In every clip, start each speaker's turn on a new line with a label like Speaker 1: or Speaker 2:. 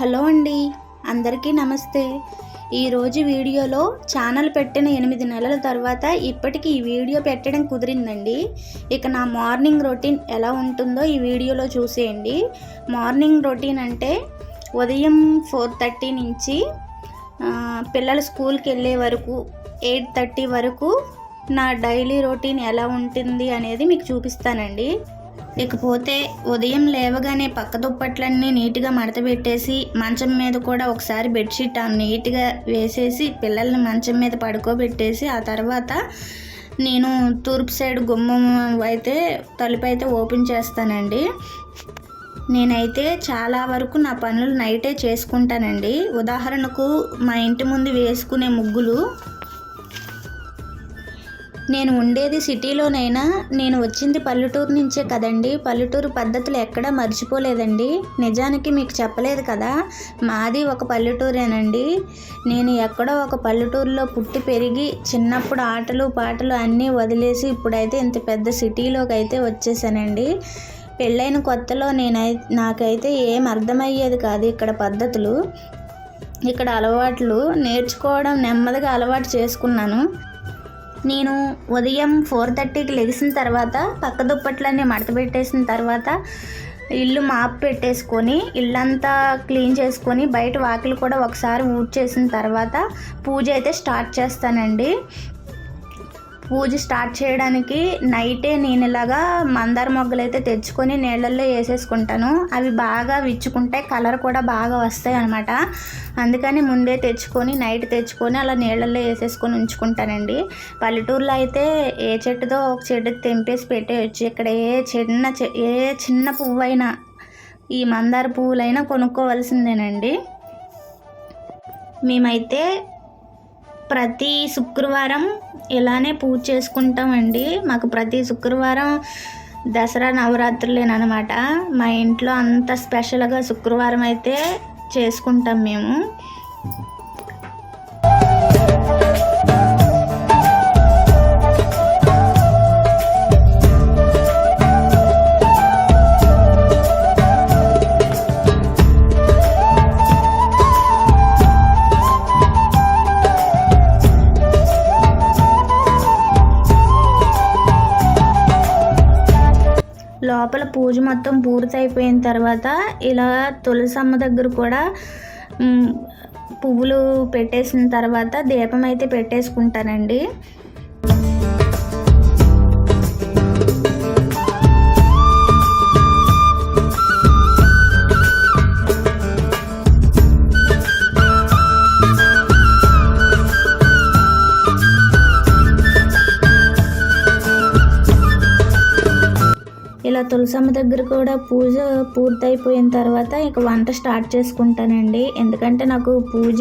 Speaker 1: Hello అండి అందరికీ నమస్తే. ఈరోజు వీడియోలో ఛానల్ పెట్టిన ఎనిమిది నెలల తర్వాత ఇప్పటికి ఈ వీడియో పెట్టడం కుదిరిందండి. ఇక నా మార్నింగ్ రొటీన్ ఎలా ఉంటుందో ఈ వీడియోలో చూసేయండి. మార్నింగ్ రొటీన్ అంటే ఉదయం ఫోర్ థర్టీ నుంచి పిల్లలు స్కూల్కి వెళ్ళే వరకు ఎయిట్ థర్టీ వరకు నా డైలీ రొటీన్ ఎలా ఉంటుంది అనేది మీకు చూపిస్తానండి. ఇకపోతే ఉదయం లేవగానే పక్క దుప్పట్లన్నీ నీట్గా మడతపెట్టేసి మంచం మీద కూడా ఒకసారి బెడ్షీట్ ఆ నీట్గా వేసేసి పిల్లల్ని మంచం మీద పడుకోబెట్టేసి ఆ తర్వాత నేను తూర్పు సైడ్ గుమ్మం అయితే తలుపు అయితే ఓపెన్ చేస్తానండి. నేనైతే చాలా వరకు నా పనులు నైటే చేసుకుంటానండి. ఉదాహరణకు మా ఇంటి ముందు వేసుకునే ముగ్గులు నేను ఉండేది సిటీలోనైనా నేను వచ్చింది పల్లెటూరు నుంచే కదండి. పల్లెటూరు పద్ధతులు ఎక్కడా మర్చిపోలేదండి. నిజానికి మీకు చెప్పలేదు కదా మాది ఒక పల్లెటూరేనండి. నేను ఎక్కడో ఒక పల్లెటూరులో పుట్టి పెరిగి చిన్నప్పుడు ఆటలు పాటలు అన్నీ వదిలేసి ఇప్పుడైతే ఇంత పెద్ద సిటీలోకి అయితే వచ్చేసానండి. పెళ్ళైన కొత్తలో నేనై నాకైతే ఏం అర్థమయ్యేది కాదు ఇక్కడ పద్ధతులు. ఇక్కడ అలవాట్లు నేర్చుకోవడం నెమ్మదిగా అలవాటు చేసుకున్నాను. నేను ఉదయం ఫోర్ థర్టీకి లెగిసిన తర్వాత పక్క దుప్పట్లన్నీ మడతపెట్టేసిన తర్వాత ఇల్లు మాప్ పెట్టేసుకొని ఇల్లంతా క్లీన్ చేసుకొని బయట వాకిలు కూడా ఒకసారి ఊడ్చేసిన తర్వాత పూజ అయితే స్టార్ట్ చేస్తానండి. పూజ స్టార్ట్ చేయడానికి నైటే నేను ఇలాగా మందార మొగ్గలు అయితే తెచ్చుకొని నీళ్ళల్లో వేసేసుకుంటాను. అవి బాగా విచ్చుకుంటే కలర్ కూడా బాగా వస్తాయి అనమాట అందుకని ముందే తెచ్చుకొని నైట్ తెచ్చుకొని అలా నీళ్ళల్లో వేసేసుకొని ఉంచుకుంటానండి. పల్లెటూరులో అయితే ఏ చెట్టుతో ఒక చెట్టు తెంపేసి పెట్టేయచ్చు. ఇక్కడ ఏ చిన్న చె- ఏ చిన్న పువ్వు అయినా ఈ మందార పువ్వులైనా కొనుక్కోవాల్సిందేనండి. మేమైతే ప్రతి శుక్రవారం ఇలానే పూజ చేసుకుంటామండి. మాకు ప్రతి శుక్రవారం దసరా నవరాత్రులేనమాట మా ఇంట్లో అంత స్పెషల్గా శుక్రవారం అయితే చేసుకుంటాం మేము. లోపల పూజ మొత్తం పూర్తయిపోయిన తర్వాత ఇలా తులసమ్మ దగ్గర కూడా పువ్వులు పెట్టేసిన తర్వాత దీపం అయితే పెట్టేసుకుంటానండి. ఇలా తులసమ్మ దగ్గర కూడా పూజ పూర్తయిపోయిన తర్వాత ఇక వంట స్టార్ట్ చేసుకుంటానండి. ఎందుకంటే నాకు పూజ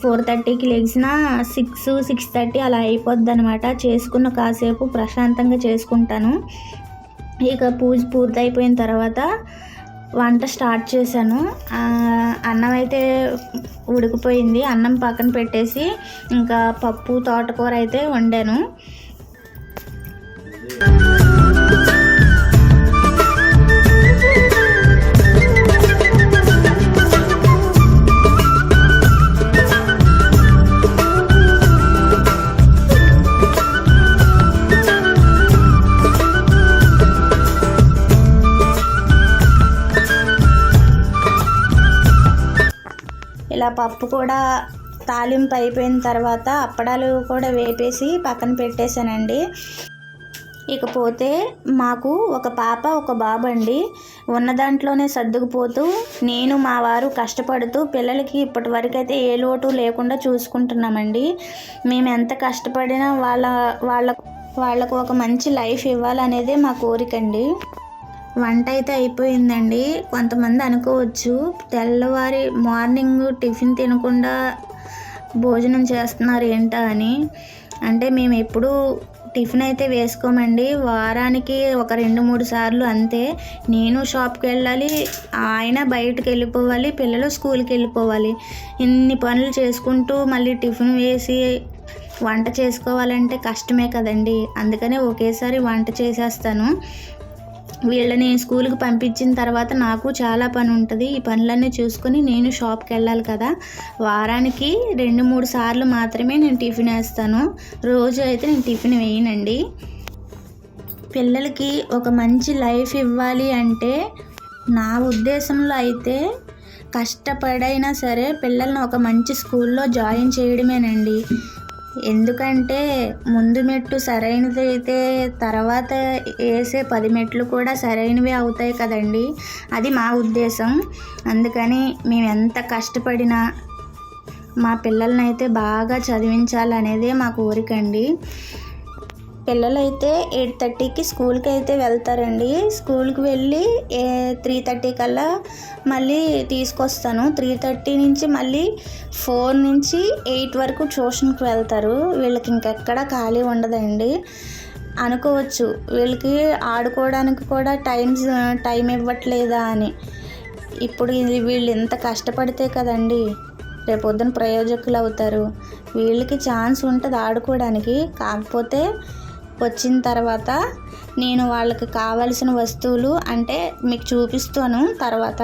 Speaker 1: ఫోర్ థర్టీకి లెగిసిన సిక్స్ సిక్స్ థర్టీ అలా అయిపోద్ది అనమాట చేసుకున్న కాసేపు ప్రశాంతంగా చేసుకుంటాను. ఇక పూజ పూర్తయిపోయిన తర్వాత వంట స్టార్ట్ చేశాను. అన్నం అయితే ఉడికిపోయింది. అన్నం పక్కన పెట్టేసి ఇంకా పప్పు తోటకూర అయితే వండాను. పప్పు కూడా తాలింపు అయిపోయిన తర్వాత అప్పడాలు కూడా వేపేసి పక్కన పెట్టేశానండి. ఇకపోతే మాకు ఒక పాప ఒక బాబు అండి ఉన్న దాంట్లోనే సర్దుకుపోతూ నేను మా వారు కష్టపడుతూ పిల్లలకి ఇప్పటి వరకు అయితే ఏ లోటు లేకుండా చూసుకుంటున్నామండి. మేము ఎంత కష్టపడినా వాళ్ళ వాళ్ళ వాళ్ళకు ఒక మంచి లైఫ్ ఇవ్వాలనేదే మా కోరికండి. వంట అయితే అయిపోయిందండి. కొంతమంది అనుకోవచ్చు తెల్లవారి మార్నింగ్ టిఫిన్ తినకుండా భోజనం చేస్తున్నారు ఏంటా అని. అంటే మేము ఎప్పుడూ టిఫిన్ అయితే వేసుకోమండి. వారానికి ఒక రెండు మూడు సార్లు అంతే. నేను షాప్కి వెళ్ళాలి ఆయన బయటకు వెళ్ళిపోవాలి పిల్లలు స్కూల్కి వెళ్ళిపోవాలి. ఇన్ని పనులు చేసుకుంటూ మళ్ళీ టిఫిన్ వేసి వంట చేసుకోవాలంటే కష్టమే కదండి. అందుకనే ఒకేసారి వంట చేసేస్తాను. వీళ్ళని స్కూల్కి పంపించిన తర్వాత నాకు చాలా పని ఉంటుంది. ఈ పనులన్నీ చూసుకొని నేను షాప్కి వెళ్ళాలి కదా. వారానికి రెండు మూడు సార్లు మాత్రమే నేను టిఫిన్ వేస్తాను. రోజు అయితే నేను టిఫిన్ వేయనండి. పిల్లలకి ఒక మంచి లైఫ్ ఇవ్వాలి అంటే నా ఉద్దేశంలో అయితే కష్టపడైనా సరే పిల్లల్ని ఒక మంచి స్కూల్లో జాయిన్ చేయడమేనండి. ఎందుకంటే ముందు మెట్టు సరైనది అయితే తర్వాత వేసే పది మెట్లు కూడా సరైనవి అవుతాయి కదండి. అది మా ఉద్దేశం. అందుకని మేము ఎంత కష్టపడినా మా పిల్లల్ని అయితే బాగా చదివించాలనేదే మా కోరికండి పిల్లలైతే ఎయిట్ థర్టీకి స్కూల్కి అయితే వెళ్తారండి. స్కూల్కి వెళ్ళి ఏ త్రీ థర్టీ కల్లా మళ్ళీ తీసుకొస్తాను. త్రీ థర్టీ నుంచి మళ్ళీ ఫోర్ నుంచి ఎయిట్ వరకు ట్యూషన్కి వెళ్తారు. వీళ్ళకి ఇంకెక్కడ ఖాళీ ఉండదండి. అనుకోవచ్చు. వీళ్ళకి ఆడుకోవడానికి కూడా టైమ్స్ టైం ఇవ్వట్లేదా అని. ఇప్పుడు ఇది వీళ్ళు ఎంత కష్టపడితే కదండి రేపొద్దున ప్రయోజకులు అవుతారు. వీళ్ళకి ఛాన్స్ ఉంటుంది ఆడుకోవడానికి. కాకపోతే వచ్చిన తర్వాత నేను వాళ్ళకి కావలసిన వస్తువులు అంటే మీకు చూపిస్తాను తర్వాత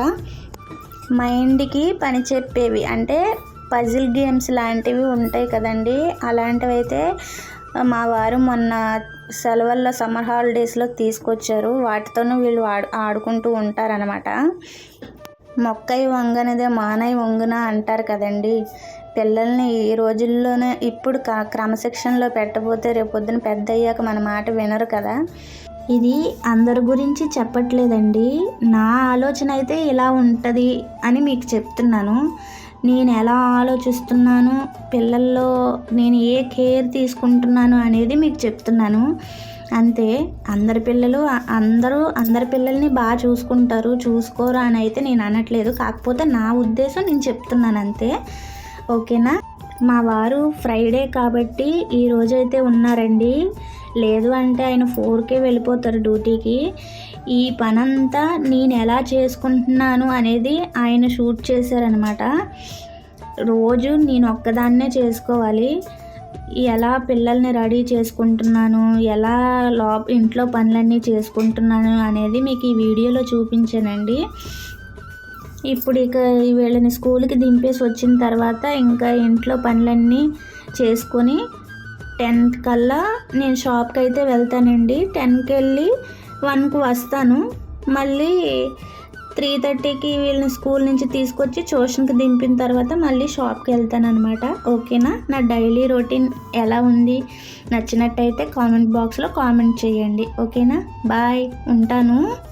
Speaker 1: మైండ్కి పని చెప్పేవి అంటే పజిల్ గేమ్స్ లాంటివి ఉంటాయి కదండి అలాంటివి అయితే మా వారు మొన్న సెలవుల్లో సమ్మర్ హాలిడేస్లో తీసుకొచ్చారు. వాటితోనూ వీళ్ళు ఆడు ఆడుకుంటూ ఉంటారనమాట మొక్కై వంగనిదే మానై వంగున అంటారు కదండి. పిల్లల్ని ఈ రోజుల్లోనే ఇప్పుడు క్రమశిక్షణలో పెట్టబోతే రేపు పొద్దున పెద్ద అయ్యాక మన మాట వినరు కదా? ఇది అందరి గురించి చెప్పట్లేదండి. నా ఆలోచన అయితే ఇలా ఉంటుంది అని మీకు చెప్తున్నాను. నేను ఎలా ఆలోచిస్తున్నాను? పిల్లల్లో నేను ఏ కేర్ తీసుకుంటున్నాను అనేది మీకు చెప్తున్నాను. అంతే అందరి పిల్లలు అందరూ అందరి పిల్లల్ని బాగా చూసుకుంటారు. చూసుకోరు అని అయితే నేను అనట్లేదు. కాకపోతే నా ఉద్దేశం నేను చెప్తున్నాను అంతే. ఓకేనా? మా వారు ఫ్రైడే కాబట్టి ఈ రోజైతే ఉన్నారండి. లేదు అంటే ఆయన ఫోర్కే వెళ్ళిపోతారు డ్యూటీకి. ఈ పనంతా నేను ఎలా చేసుకుంటున్నాను అనేది ఆయన షూట్ చేశారనమాట రోజు నేను ఒక్కదాన్నే చేసుకోవాలి. ఎలా పిల్లల్ని రెడీ చేసుకుంటున్నాను? ఎలా లో ఇంట్లో పనులన్నీ చేసుకుంటున్నాను అనేది మీకు ఈ వీడియోలో చూపించానండి. ఇప్పుడు ఇక వీళ్ళని స్కూల్కి దింపేసి వచ్చిన తర్వాత ఇంకా ఇంట్లో పనులన్నీ చేసుకొని టెన్త్ కల్లా నేను షాప్కి అయితే వెళ్తానండి. టెన్కి వెళ్ళి వన్కి వస్తాను. మళ్ళీ త్రీ థర్టీకి వీళ్ళని స్కూల్ నుంచి తీసుకొచ్చి ట్యూషన్కి దింపిన తర్వాత మళ్ళీ షాప్కి వెళ్తానమాట ఓకేనా? నా డైలీ రొటీన్ ఎలా ఉంది? నచ్చినట్టయితే కామెంట్ బాక్స్లో కామెంట్ చేయండి. ఓకేనా? బాయ్. ఉంటాను.